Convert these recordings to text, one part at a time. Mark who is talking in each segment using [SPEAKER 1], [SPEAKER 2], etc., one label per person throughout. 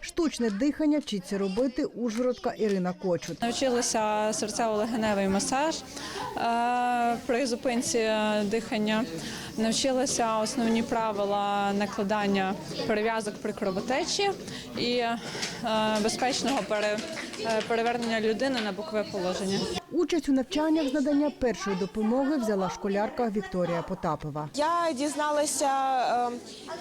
[SPEAKER 1] Штучне дихання вчиться робити ужгородка Ірина Кочут.
[SPEAKER 2] Навчилася серцево-легеневий масаж е, при зупинці дихання. Навчилася основні правила накладання перев'язок при кровотечі і е, безпечного е, перевернення людини на бокове положення.
[SPEAKER 1] Участь у навчаннях з надання першої допомоги взяла школярка Вікторія Потапова.
[SPEAKER 3] Я дізналася,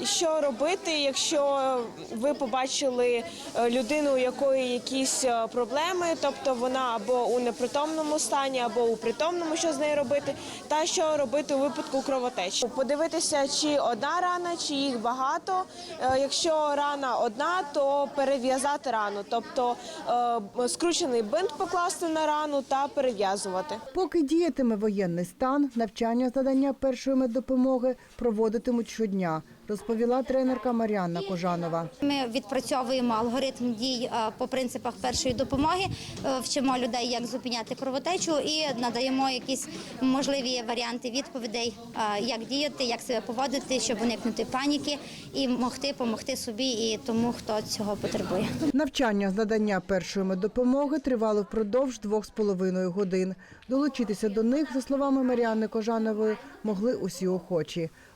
[SPEAKER 3] е, що робити, якщо ви побачили е, людину, у якої якісь е, проблеми, тобто вона або у непритомному стані, або у притомному, що з нею робити, та що робити у випадку кровотечі. Подивитися, чи одна рана, чи їх багато. Е, Якщо рана одна, то перев'язати рану, тобто скручений бинт покласти на рану та перев'язувати.
[SPEAKER 1] Поки діятиме воєнний стан, навчання з першої меддопомоги проводитимуть щодня, розповіла тренерка Мар'яна Кожанова.
[SPEAKER 4] Ми відпрацьовуємо алгоритм дій е, по принципах першої допомоги, е, вчимо людей, як зупиняти кровотечу, і надаємо якісь можливі варіанти відповідей, е, як діяти, як себе поводити, щоб уникнути паніки і могти допомогти собі і тому, хто цього потребує.
[SPEAKER 1] Навчання з надання першої меддопомоги тривало впродовж двох з половиною годин. Долучитися до них, за словами Мар'яни Кожанової, могли усі охочі.